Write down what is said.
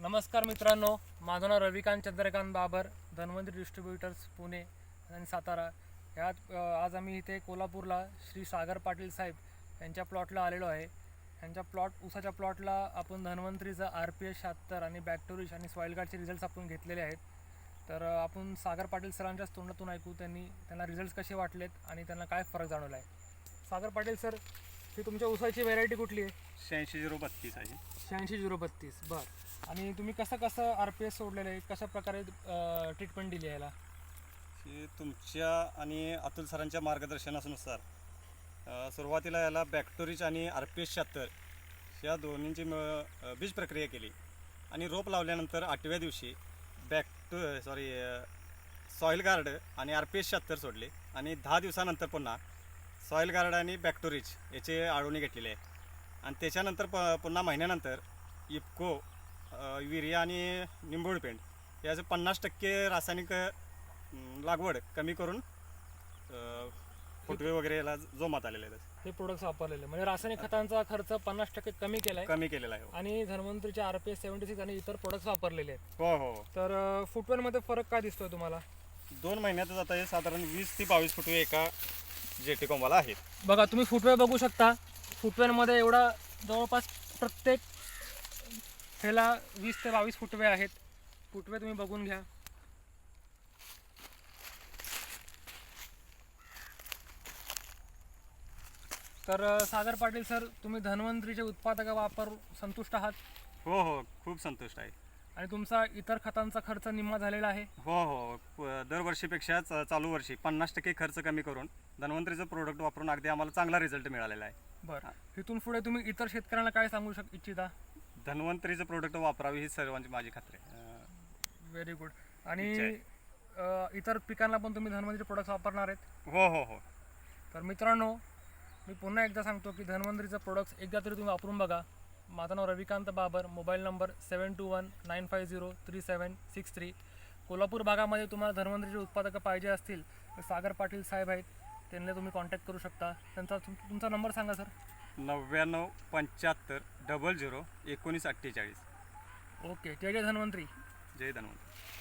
नमस्कार मित्रांनो माझं नाव रविकांत चंद्रकांत बाबर धन्वंतरी डिस्ट्रीब्युटर्स पुणे आणि सातारा. ह्यात आज आम्ही इथे कोल्हापूरला श्री सागर पाटील साहेब यांच्या प्लॉटला आलेलो आहे. यांच्या प्लॉट उसाच्या प्लॉटला आपण धन्वंतरीचं आर पी एस शहात्तर आणि बॅक्टोरिश आणि सॉईल गार्डचे रिझल्ट्स आपण घेतलेले आहेत. तर आपण सागर पाटील सरांच्याच तोंडातून ऐकू त्यांनी त्यांना रिझल्ट्स कसे वाटलेत आणि त्यांना काय फरक जाणवला आहे सागर पाटील सर ही तुमच्या उसाची व्हेरायटी कुठली आहे? शहाऐंशी झिरो बत्तीस आहे. शहाऐंशी झिरो बत्तीस बरं. आणि तुम्ही कसं कसं आर पी एस सोडलेलं आहे? कशा प्रकारे ट्रीटमेंट दिली याला? की तुमच्या आणि अतुल सरांच्या मार्गदर्शनानुसार अ, सुरुवातीला याला बॅक्टोरिच आणि आर पी एस शहात्तर या दोन्हींची मिळ अ, बीज प्रक्रिया केली. आणि रोप लावल्यानंतर आठव्या दिवशी बॅक्टो सॉरी सॉईल गार्ड आणि आर पी एस शहात्तर सोडले. आणि दहा दिवसानंतर पुन्हा सॉईल गार्ड आणि बॅक्टोरिच याचे आळवणी घेतलेली आहे आणि त्याच्यानंतर प पुन्हा महिन्यानंतर इफको अ, युरिया आणि निंबोळी पेंट याचं पन्नास टक्के रासायनिक लागवड कमी करून फुटवे वगैरे याला जोमात आलेले आहेत. हे प्रोडक्ट्स वापरलेले म्हणजे रासायनिक खतांचा खर्च पन्नास टक्के कमी केला आहे कमी केलेला आहे हो. आणि धन्वंतरीचे R P S seventy six आणि इतर प्रोडक्ट्स वापरलेले आहेत. हो हो तर फुटवेअरमध्ये फरक काय दिसतोय तुम्हाला? दोन महिन्यातच आता हे साधारण वीस ते बावीस फुटवे एका जेटी कोंबाला आहेत. बघा तुम्ही फुटवेअर बघू शकता. फुटवेअरमध्ये एवढा जवळपास प्रत्येक ह्याला वीस ते बावीस फुटवे आहेत. फुटवे तुम्ही बघून घ्या. तर अ, सागर पाटील सर तुम्ही धन्वंतरीचे उत्पादक वापर संतुष्ट आहात? हो हो खूप संतुष्ट आहे. आणि तुमचा इतर खतांचा खर्च निम्मा झालेला आहे? हो हो प- दरवर्षीपेक्षा च- चालू वर्षी पन्नास टक्के खर्च कमी करून धन्वंतरीचं प्रोडक्ट वापरून अगदी आम्हाला चांगला रिझल्ट मिळालेला आहे. बरं. इथून पुढे तुम्ही इतर शेतकऱ्यांना काय सांगू शक इच्छिता? धन्वंतरीचं प्रोडक्ट वापरावे ही सर्वांची माझी खात्री आहे. व्हेरी गुड आणि इतर पिकांना पण तुम्ही धन्वंतरी प्रोडक्ट्स वापरणार आहेत? हो हो हो. तर मित्रांनो मी पुन्हा एकदा सांगतो की धन्वंतरीचं प्रोडक्ट्स एकदा तरी तुम्ही वापरून बघा. माझं नाव Ravikant Babar mobile number seven two one nine five zero three seven six three Kolhapur भागामध्ये तुम्हाला धन्वंतरीचे उत्पादक पाहिजे असतील तर सागर पाटील साहेब आहेत. त्यांना तुम्ही कॉन्टॅक्ट करू शकता. त्यांचा तुम- तुमचा नंबर सांगा सर नव्याण्णव पंच्याहत्तर डबल झिरो एकोणीस अठ्ठेचाळीस. ओके जय जय धन्वंतरी. जय धन्वंतरी.